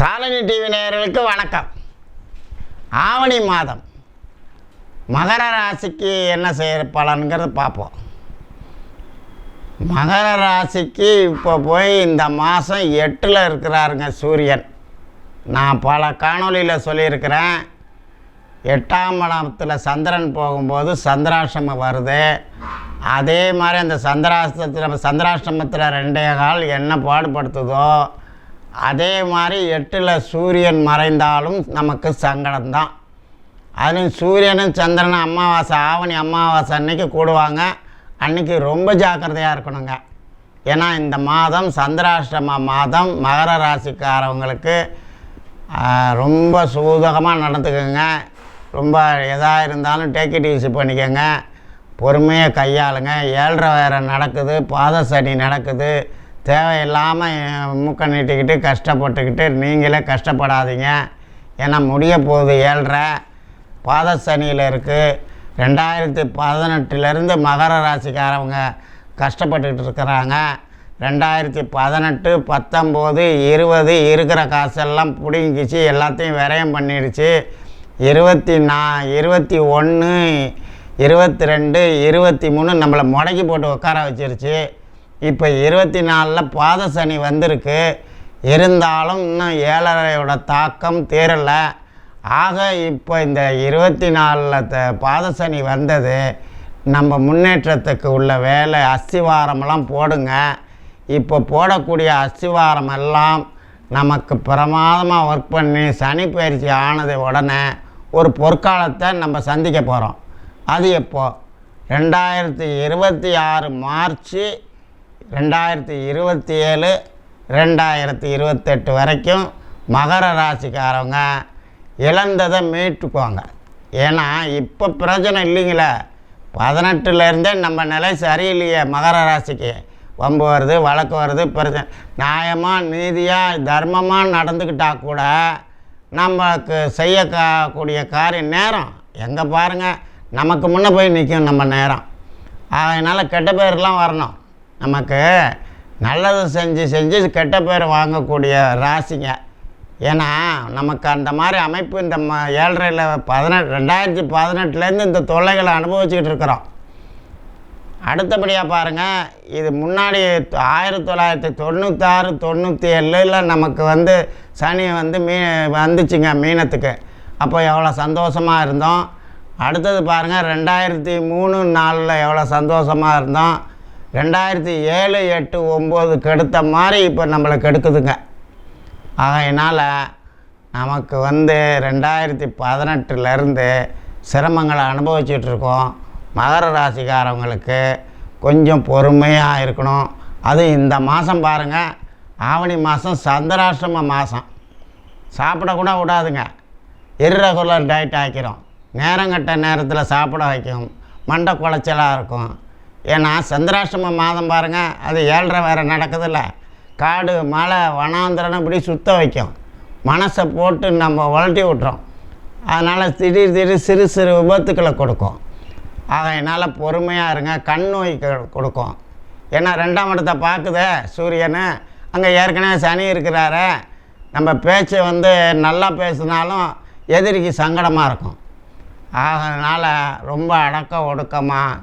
சாலனி TV நேயர்களுக்கு வணக்கம். ஆவணி மாதம். மகர ராசிக்கு என்ன செய்ய பலன்கிறது பார்ப்போம். மகர ராசிக்கு இப்போ போய் இந்த மாதம் எட்டில் இருக்கிறாருங்க சூரியன். நான் பல காணொலியில் சொல்லியிருக்கிறேன். எட்டாம் இடத்துல சந்திரன் போகும்போது சந்திராஷ்டமம் வருது. அதே மாதிரி அந்த சந்திராஷ்டத்தில் சந்திராஷ்டமத்தில் ரெண்டே கால் என்ன பாடுபடுத்துதோ அதே மாதிரி எட்டில் சூரியன் மறைந்தாலும் நமக்கு சங்கடம்தான். அதுலேயும் சூரியனும் சந்திரனும் அமாவாசை ஆவணி அமாவாசை அன்னைக்கு கூடுவாங்க. அன்னைக்கு ரொம்ப ஜாக்கிரதையாக இருக்கணுங்க. ஏன்னா இந்த மாதம் சந்திராஷ்டம மாதம் மகர ராசிக்காரவங்களுக்கு ரொம்ப சூதகமாக நடந்துக்கோங்க. ரொம்ப எதாக இருந்தாலும் டேக்கி டீசி பண்ணிக்கோங்க. பொறுமையாக கையாளுங்க. ஏழ்ரை வேறு நடக்குது பாதசனி நடக்குது. தேவையில்லாமல் மூக்க நீட்டிக்கிட்டு கஷ்டப்பட்டுக்கிட்டு நீங்களே கஷ்டப்படாதீங்க. ஏன்னா முடிய போகுது ஏழ்ரை பாத சனியில் இருக்குது ரெண்டாயிரத்தி பதினெட்டுலேருந்து மகர ராசிக்காரவங்க கஷ்டப்பட்டுக்கிட்டு இருக்கிறாங்க. ரெண்டாயிரத்தி பதினெட்டு பத்தொம்போது இருபது இருக்கிற காசெல்லாம் பிடுங்கிச்சு எல்லாத்தையும் விரயம் பண்ணிடுச்சு. இருபத்தி நா இருபத்தி ஒன்று இருபத்தி ரெண்டு இருபத்தி மூணு நம்மளை முடக்கி போட்டு உட்கார வச்சிருச்சு. இப்போ இருபத்தி நாலில் பாத சனி வந்திருக்கு. இருந்தாலும் இன்னும் ஏழரையோட தாக்கம் தீரலை ஆக இப்போ இந்த இருபத்தி நாலில் த பாத சனி வந்தது. நம்ம முன்னேற்றத்துக்கு உள்ள வேலை அஸ்திவாரமெல்லாம் போடுங்க. இப்போ போடக்கூடிய அஸ்திவாரம் எல்லாம் நமக்கு பிரமாதமாக ஒர்க் பண்ணி சனி பயிற்சி ஆனது உடனே ஒரு பொற்காலத்தை நம்ம சந்திக்க போகிறோம் அது எப்போது ரெண்டாயிரத்தி இருபத்தி ஆறு மார்ச்சு ரெண்டாயிரத்தி இருபத்தி ஏழு ரெண்டாயிரத்தி இருபத்தெட்டு வரைக்கும் மகர ராசிக்காரவங்க இழந்ததை மீட்டுக்குவாங்க. ஏன்னா இப்போ பிரச்சனை இல்லைங்களே. பதினெட்டுலேருந்தே நம்ம நிலை சரியில்லையே. மகர ராசிக்கு வம்பு வருது வழக்கு வருது பிரச்சனை நியாயமாக நீதியாக தர்மமாக நடந்துக்கிட்டால் கூட நமக்கு செய்யக்கூடிய காரியம் நேரம். எங்கே பாருங்கள் நமக்கு முன்னே போய் நிற்கும் நம்ம நேரம். அதனால் கெட்ட பேர்லாம் வரணும். நமக்கு நல்லது செஞ்சு செஞ்சு கெட்ட பேர் வாங்கக்கூடிய ராசிங்க. ஏன்னா நமக்கு அந்த மாதிரி அமைப்பு இந்த ம ஏழரையில் பதினெட்டு ரெண்டாயிரத்தி பதினெட்டுலேருந்து இந்த தொல்லைகளை அனுபவிச்சுக்கிட்டு இருக்கிறோம். அடுத்தபடியாக பாருங்கள் இது முன்னாடி ஆயிரத்தி தொள்ளாயிரத்தி தொண்ணூத்தாறு தொண்ணூற்றி ஏழில் நமக்கு வந்து சனி வந்து மீ வந்துச்சுங்க மீனத்துக்கு. அப்போ எவ்வளோ சந்தோஷமாக இருந்தோம். அடுத்தது பாருங்கள் ரெண்டாயிரத்தி மூணு நாலில் எவ்வளோ சந்தோஷமாக இருந்தோம். ரெண்டாயிரத்தி ஏழு எட்டு ஒம்பது கெடுத்த மாதிரி இப்போ நம்மளை கெடுக்குதுங்க. ஆகையினால் நமக்கு வந்து ரெண்டாயிரத்தி பதினெட்டுலேருந்து சிரமங்களை அனுபவிச்சிட்ருக்கோம். மகர ராசிக்காரவங்களுக்கு கொஞ்சம் பொறுமையாக இருக்கணும். அது இந்த மாதம் பாருங்கள் ஆவணி மாதம் சந்திராஷ்டம மாதம் சாப்பிடக்கூட விடாதுங்க. Irregular diet ஆக்கிரும். நேரங்கட்ட நேரத்தில் சாப்பிட வைக்கும். மண்டை குலைச்சலாக இருக்கும். ஏன்னா சந்திராஷ்டம மாதம் பாருங்கள் அது ஏழரை வேறு நடக்குதுல்ல. காடு மலை வனாந்திரனை இப்படி சுத்த வைக்கும். மனசை போட்டு நம்ம வளட்டி விட்டுறோம். அதனால் திடீர் திடீர் சிறு சிறு விபத்துக்களை கொடுக்கும். ஆகையினால் பொறுமையாக இருங்க கண் நோய் கொடுக்கும். ஏன்னா ரெண்டாம் இடத்தை பார்க்குதே சூரியன். அங்கே ஏற்கனவே சனி இருக்கிறாரு. நம்ம பேச்சை வந்து நல்லா பேசினாலும் எதிரிக்கு சங்கடமாக இருக்கும். அதனால் ரொம்ப அடக்க ஒடுக்கமாக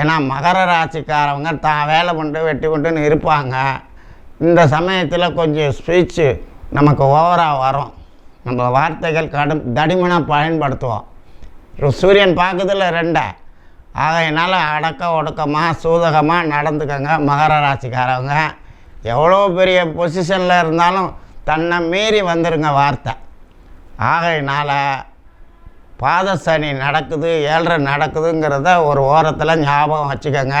ஏன்னா மகர ராசிக்காரவங்க தான் வேலை கொண்டு வெட்டி கொண்டுன்னு இருப்பாங்க. இந்த சமயத்தில் கொஞ்சம் ஸ்பீச்சு நமக்கு ஓவராக வரும். நம்ம வார்த்தைகள் கடும் தடிமனாக பயன்படுத்துவோம். சூரியன் பார்க்கறதுல ரெண்டை. ஆகையினால் அடக்க ஒடுக்கமாக சூதகமாக நடந்துக்கங்க மகர ராசிக்காரவங்க. எவ்வளோ பெரிய பொசிஷனில் இருந்தாலும் தன்னை மீறி வந்துருங்க வார்த்தை. ஆகையினால் பாதசனி நடக்குது ஏழரை நடக்குதுங்கிறத ஒரு ஓரத்தில் ஞாபகம் வச்சுக்கோங்க.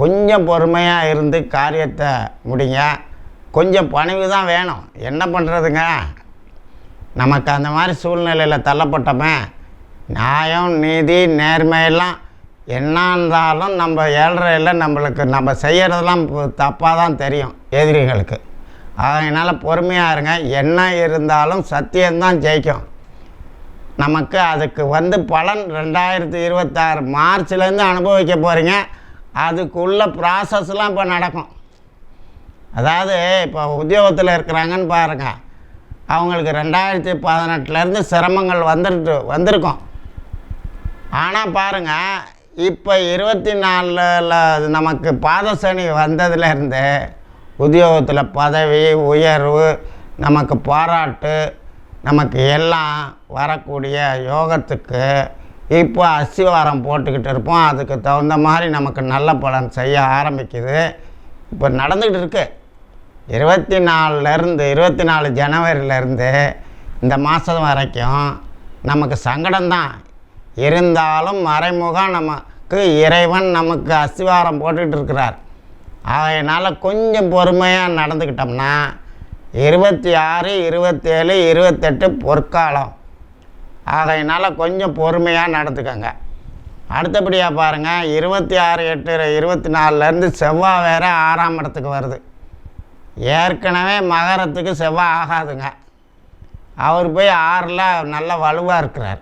கொஞ்சம் பொறுமையாக இருந்து காரியத்தை முடிங்க. கொஞ்சம் பணிவு தான் வேணும். என்ன பண்ணுறதுங்க நமக்கு அந்த மாதிரி சூழ்நிலையில் தள்ளப்பட்டோமே. நியாயம் நீதி நேர்மையெல்லாம் என்ன இருந்தாலும் நம்ம ஏழ்றையில் நம்மளுக்கு நம்ம செய்கிறதெல்லாம் தப்பாக தான் தெரியும் எதிரிகளுக்கு. அதனால் பொறுமையாக இருங்க. என்ன இருந்தாலும் சத்தியம்தான் ஜெயிக்கும். நமக்கு அதுக்கு வந்து பலன் ரெண்டாயிரத்தி இருபத்தாறு மார்ச்லேருந்து அனுபவிக்க போகிறீங்க அதுக்குள்ள ப்ராசஸ்லாம் இப்போ நடக்கும். அதாவது இப்போ உத்தியோகத்தில் இருக்கிறாங்கன்னு பாருங்கள் அவங்களுக்கு ரெண்டாயிரத்தி பதினெட்டுலேருந்து சிரமங்கள் வந்துட்டு வந்திருக்கும். ஆனால் பாருங்கள் இப்போ இருபத்தி நாலில் நமக்கு பாதசனி வந்ததுலேருந்து உத்தியோகத்தில் பதவி உயர்வு நமக்கு பாராட்டு நமக்கு எல்லாம் வரக்கூடிய யோகத்துக்கு இப்போ அஸ்திவாரம் போட்டுக்கிட்டு இருப்போம். அதுக்கு தகுந்த மாதிரி நமக்கு நல்ல பலன் செய்ய ஆரம்பிக்குது. இப்போ நடந்துக்கிட்டு இருக்கு. இருபத்தி நாலுலேருந்து இருபத்தி நாலு ஜனவரியிலேருந்து இந்த மாதம் வரைக்கும் நமக்கு சங்கடம்தான். இருந்தாலும் மறைமுகம் நமக்கு இறைவன் நமக்கு அஸ்திவாரம் போட்டுக்கிட்டு இருக்கிறார். அதனால் கொஞ்சம் பொறுமையாக நடந்துக்கிட்டோம்னா இருபத்தி ஆறு இருபத்தேழு இருபத்தெட்டு பொற்காலம். ஆகையினால் கொஞ்சம் பொறுமையாக நடந்துக்கோங்க. அடுத்தபடியாக பாருங்கள் இருபத்தி ஆறு எட்டு இருபத்தி நாலுலேருந்து செவ்வாய் வேறு ஆறாம் இடத்துக்கு வருது. ஏற்கனவே மகரத்துக்கு செவ்வாய் ஆகாதுங்க. அவர் போய் ஆறில் நல்ல வலுவாக இருக்கிறார்.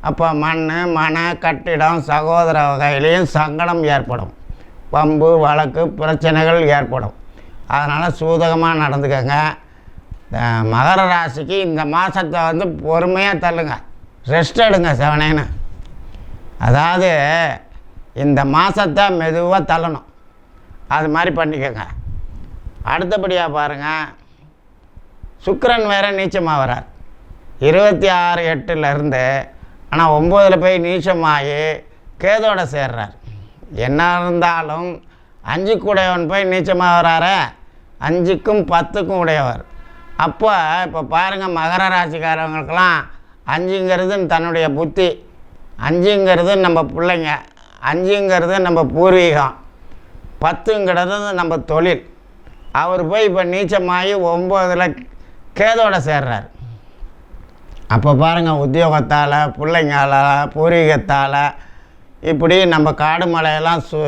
அப்போ மண் மன கட்டிடம் சகோதர வகையிலையும் சங்கடம் ஏற்படும். பம்பு வழக்கு பிரச்சனைகள் ஏற்படும். அதனால் சூதகமாக நடந்துக்கங்க. மகர ராசிக்கு இந்த மாதத்தை வந்து பொறுமையாக தள்ளுங்க. ரெஸ்ட் எடுங்க செவனேன்னு. அதாவது இந்த மாதத்தை மெதுவாக தள்ளணும். அது மாதிரி பண்ணிக்கோங்க. அடுத்தபடியாக பாருங்கள் சுக்கரன் வேற நீச்சமாக வரார். இருபத்தி ஆறு எட்டுலேருந்து ஆனால் ஒம்போதில் போய் நீச்சமாகி கேதோட சேர்றார். என்ன இருந்தாலும் அஞ்சுக்கு உடையவன் போய் நீச்சமாக வராரு? அஞ்சுக்கும் பத்துக்கும் உடையவர். அப்போ இப்போ பாருங்கள் மகர ராசிக்காரவங்களுக்கெல்லாம் அஞ்சுங்கிறது தன்னுடைய புத்தி. அஞ்சுங்கிறது நம்ம பிள்ளைங்க. அஞ்சுங்கிறது நம்ம பூர்வீகம். பத்துங்கிறது நம்ம தொழில். அவர் போய் இப்போ நீச்சமாகி ஒம்போதில் கேதோட சேர்றார். அப்போ பாருங்கள் உத்தியோகத்தால் பிள்ளைங்களால் பூர்வீகத்தால் இப்படி நம்ம காடு மலையெல்லாம் சு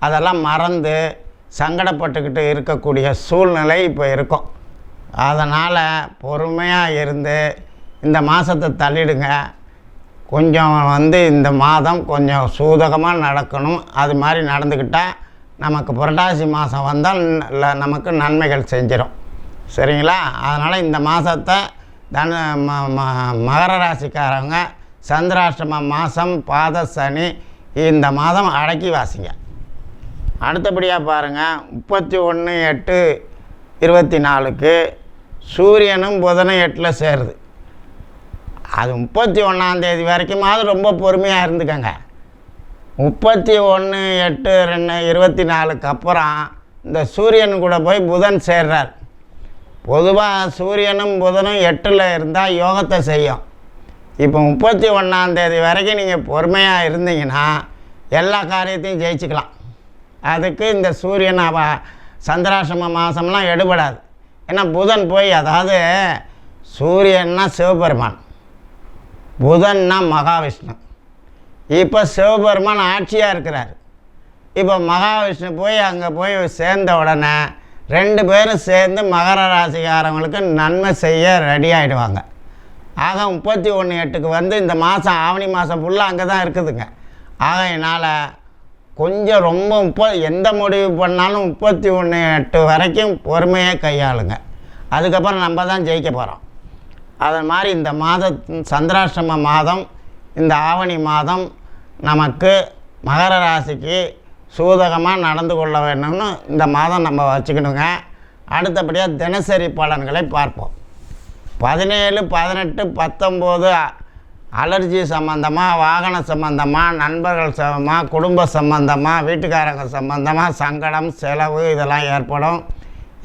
அதெல்லாம் மறந்து சங்கடப்பட்டுக்கிட்டு இருக்கக்கூடிய சூழ்நிலை இப்போ இருக்கும். அதனால் பொறுமையாக இருந்து இந்த மாதத்தை தள்ளிடுங்க. கொஞ்சம் வந்து இந்த மாதம் கொஞ்சம் சூதகமாக நடக்கணும். அது மாதிரி நடந்துக்கிட்டால் நமக்கு புரட்டாசி மாதம் வந்தால் நமக்கு நன்மைகள் செஞ்சிடும் சரிங்களா? அதனால் இந்த மாதத்தை தன ம ம- மகர ராசிக்காரவங்க சந்திராஷ்டம மாதம் பாத சனி இந்த மாதம் அடக்கி வாசிங்க. அடுத்தபடியாக பாருங்கள் முப்பத்தி ஒன்று எட்டு இருபத்தி நாலுக்கு சூரியனும் புதனும் எட்டில் சேருது. அது முப்பத்தி ஒன்றாந்தேதி வரைக்குமாவது ரொம்ப பொறுமையாக இருந்துக்கங்க. முப்பத்தி ஒன்று எட்டு ரெண்டு இருபத்தி நாலுக்கு அப்புறம் இந்த சூரியன் கூட போய் புதன் சேர்றார். பொதுவாக சூரியனும் புதனும் எட்டில் இருந்தால் யோகத்தை செய்யும். இப்போ முப்பத்தி ஒன்றாந்தேதி வரைக்கும் நீங்கள் பொறுமையாக இருந்தீங்கன்னா எல்லா காரியத்தையும் ஜெயிச்சுக்கலாம். அதுக்கு இந்த சூரியன் அவ சந்திராசிரம மாதம்லாம் எடுபடாது. ஏன்னா புதன் போய் அதாவது சூரியன்னா சிவபெருமான். புதன்னா மகாவிஷ்ணு. இப்போ சிவபெருமான் ஆட்சியாக இருக்கிறார். இப்போ மகாவிஷ்ணு போய் அங்கே போய் சேர்ந்த உடனே ரெண்டு பேரும் சேர்ந்து மகர ராசிக்காரவங்களுக்கு நன்மை செய்ய ரெடி ஆகிடுவாங்க ஆக முப்பத்தி ஒன்று எட்டுக்கு வந்து இந்த மாதம் ஆவணி மாதம் ஃபுல்லாக அங்கே தான் இருக்குதுங்க. ஆகையினால் கொஞ்சம் ரொம்ப முப்ப எந்த முடிவு பண்ணாலும் முப்பத்தி ஒன்று எட்டு வரைக்கும் பொறுமையாக கையாளுங்க. அதுக்கப்புறம் நம்ம தான் ஜெயிக்க போகிறோம் அது மாதிரி இந்த மாத சந்திராஷ்டம மாதம் இந்த ஆவணி மாதம் நமக்கு மகர ராசிக்கு சூதகமாக நடந்து கொள்ள வேணும்னு இந்த மாதம் நம்ம வச்சுக்கணுங்க. அடுத்தபடியாக தினசரி பலன்களை பார்ப்போம். பதினேழு பதினெட்டு பத்தொம்போது அலர்ஜி சம்மந்தமாக வாகன சம்மந்தமாக நண்பர்கள் சம்மந்தமாக குடும்ப சம்மந்தமாக வீட்டுக்காரங்க சம்மந்தமாக சங்கடம் செலவு இதெல்லாம் ஏற்படும்.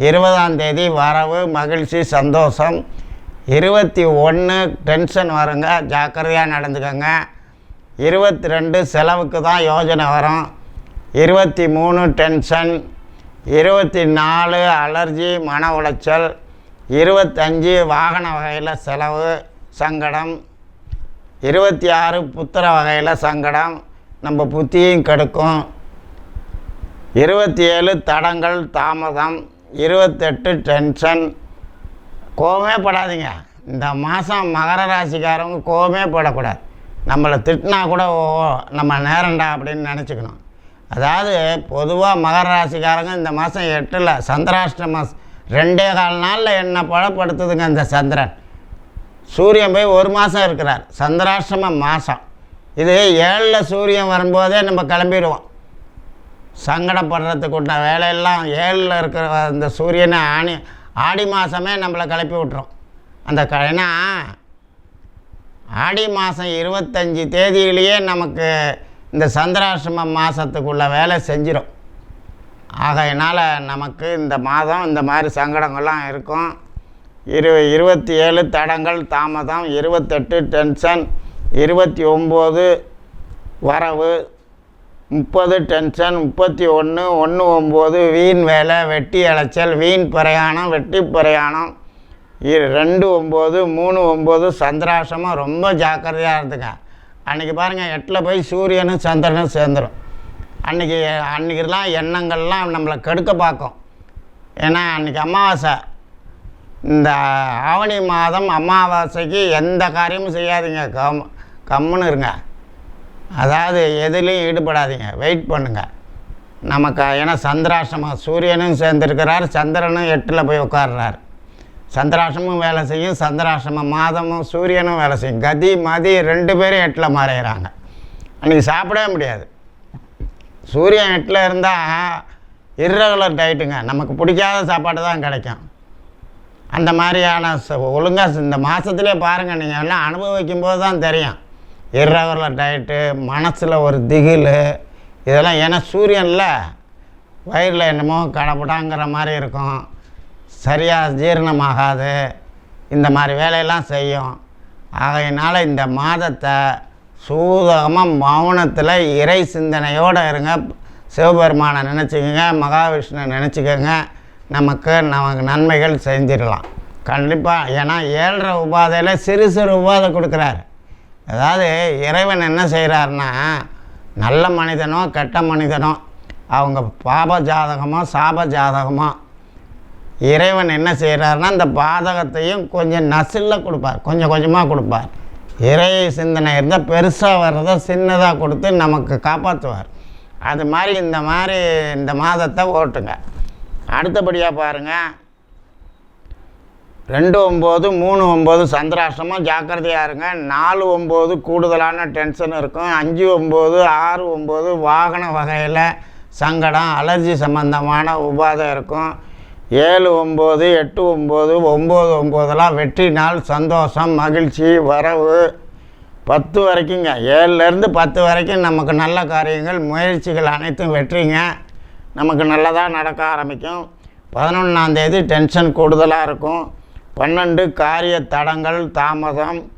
இருபதாம் தேதி வரவு மகிழ்ச்சி சந்தோஷம். இருபத்தி ஒன்று டென்ஷன் வருங்க ஜாக்கிரதையாக நடந்துக்கோங்க. இருபத்தி ரெண்டு செலவுக்கு தான் யோஜனை வரும். இருபத்தி மூணு டென்ஷன் இருபத்தி நாலு அலர்ஜி மன உளைச்சல். இருபத்தஞ்சு வாகன வகையில் செலவு சங்கடம். இருபத்தி ஆறு புத்திர வகையில் சங்கடம். நம்ம புத்தியும் கெடுக்கும். இருபத்தி ஏழு தடங்கள் தாமதம். இருபத்தெட்டு டென்ஷன். கோவமே படாதீங்க. இந்த மாதம் மகர ராசிக்காரவங்க கோவமே படக்கூடாது. நம்மளை திட்டினா கூட ஓ நம்ம நேரண்டா அப்படின்னு நினச்சிக்கணும். அதாவது பொதுவாக மகர ராசிக்காரங்க இந்த மாதம் எட்டில் சந்திராஷ்டம ரெண்டே கால் நாளில் என்ன பழப்படுத்துதுங்க இந்த சந்திரன். சூரியன் போய் ஒரு மாதம் இருக்கிறார். சந்திராஷ்டம மாதம் இது ஏழில் சூரியன் வரும்போதே நம்ம கிளம்பிடுவோம். சங்கடப்படுறதுக்கு உண்டான வேலையெல்லாம் ஏழில் இருக்கிற அந்த சூரியனை ஆணி ஆடி மாதமே நம்மளை கிளப்பி விட்டுரும். அந்த க ஏன்னா ஆடி மாதம் இருபத்தஞ்சி தேதியிலேயே நமக்கு இந்த சந்திராசிரம மாதத்துக்குள்ள வேலை செஞ்சிடும் ஆகையினால் நமக்கு இந்த மாதம் இந்த மாதிரி சங்கடங்கள்லாம் இருக்கும். இரு இருபத்தி ஏழு தடங்கள் தாமதம் இருபத்தெட்டு டென்ஷன் இருபத்தி ஒம்பது வரவு முப்பது டென்ஷன் முப்பத்தி ஒன்று ஒன்று ஒம்பது வீண் வேலை வெட்டி அலைச்சல் வீண் பிரயாணம் வெட்டி பிரயாணம் இரு ரெண்டு ஒம்பது மூணு ஒம்பது சந்திராசமாக ரொம்ப ஜாக்கிரதையாக இருந்துங்க அன்றைக்கி பாருங்கள் எட்டில் போய் சூரியனும் சந்திரனும் சேர்ந்துடும் அன்றைக்கி அன்றைக்கெல்லாம் எண்ணங்கள்லாம் நம்மளை கெடுக்க பார்க்கும். ஏன்னா அன்றைக்கி அமாவாசை. இந்த ஆவணி மாதம் அமாவாசைக்கு எந்த காரியமும் செய்யாதீங்க. கம் கம்முன்னு இருங்க. அதாவது எதுலேயும் ஈடுபடாதீங்க. வெயிட் பண்ணுங்கள் நமக்கு ஏன்னா சந்திராசிரமம் சூரியனும் சேர்ந்துருக்கிறார். சந்திரனும் எட்டில் போய் உட்காடுறார் சந்திராசிரமும் வேலை செய்யும். சந்திராசிரம மாதமும் சூரியனும் வேலை செய்யும். கதி மதி ரெண்டு பேரும் எட்டில் மறையிறாங்க அன்றைக்கி சாப்பிடவே முடியாது. சூரியன் எட்டில் இருந்தால் இரகுலர் டயட்டுங்க நமக்கு பிடிக்காத சாப்பாடு தான் கிடைக்கும். அந்த மாதிரியான ஒழுங்காக இந்த மாதத்துலேயே பாருங்கள் நீங்கள் எல்லாம் அனுபவிக்கும் போது தான் தெரியும். இர்ரெகுலர் டயட்டு மனசில் ஒரு திகில் இதெல்லாம் ஏன்னா சூரியனில் வயிறில் என்னமோ கடப்படாங்கிற மாதிரி இருக்கும். சரியாக ஜீரணமாகாது. இந்த மாதிரி வேலையெல்லாம் செய்யும். ஆகையினால் இந்த மாதத்தை சூதகமாக மௌனத்தில் இறை சிந்தனையோடு இருங்க. சிவபெருமானை நினச்சிக்கோங்க மகாவிஷ்ணு நினச்சிக்கோங்க. நமக்கு நமக்கு நன்மைகள் செஞ்சிடலாம். கண்டிப்பாக ஏன்னா ஏழரை உபாதையில் சிறு சிறு உபாதை கொடுக்குறாரு. அதாவது இறைவன் என்ன செய்கிறாருன்னா நல்ல மனிதனோ கெட்ட மனிதனோ அவங்க பாப ஜாதகமோ சாப ஜாதகமோ இறைவன் என்ன செய்கிறாருன்னா இந்த பாதகத்தையும் கொஞ்சம் நசில்ல கொடுப்பார். கொஞ்சம் கொஞ்சமாக கொடுப்பார். இறை சிந்தனை இருந்தால் பெருசாக வர்றதை சின்னதாக கொடுத்து நமக்கு காப்பாற்றுவார் அது மாதிரி இந்த மாதிரி இந்த மாதத்தை ஓட்டுங்க. அடுத்தபடியாக பாருங்கள் ரெண்டு ஒம்பது மூணு ஒம்பது சந்திராஷ்டமம் ஜாக்கிரதையாக இருங்க. நாலு ஒம்பது கூடுதலான டென்ஷன் இருக்கும். அஞ்சு ஒம்பது ஆறு ஒம்பது வாகன வகையில் சங்கடம் அலர்ஜி சம்மந்தமான உபாதை இருக்கும். ஏழு ஒம்பது எட்டு ஒம்பது ஒம்பது ஒம்பதெல்லாம் வெற்றி நாள் சந்தோஷம் மகிழ்ச்சி வரவு. பத்து வரைக்குங்க. ஏழுலேருந்து பத்து வரைக்கும் நமக்கு நல்ல காரியங்கள் முயற்சிகள் அனைத்தும் வெற்றிங்க. நமக்கு நல்லதாக நடக்க ஆரம்பிக்கும். பதினொன்றாந்தேதி டென்ஷன் கூடுதலாக இருக்கும். பன்னெண்டு காரிய தடங்கள் தாமதம்.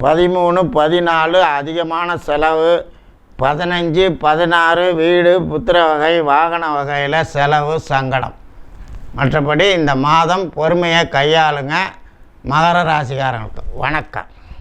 பதிமூணு பதினாலு அதிகமான செலவு. பதினஞ்சு பதினாறு வீடு புத்திர வகை வாகன வகையில் செலவு சங்கடம். மற்றபடி இந்த மாதம் பொறுமையை கையாளுங்க. மகர ராசிக்காரங்களுக்கு வணக்கம்.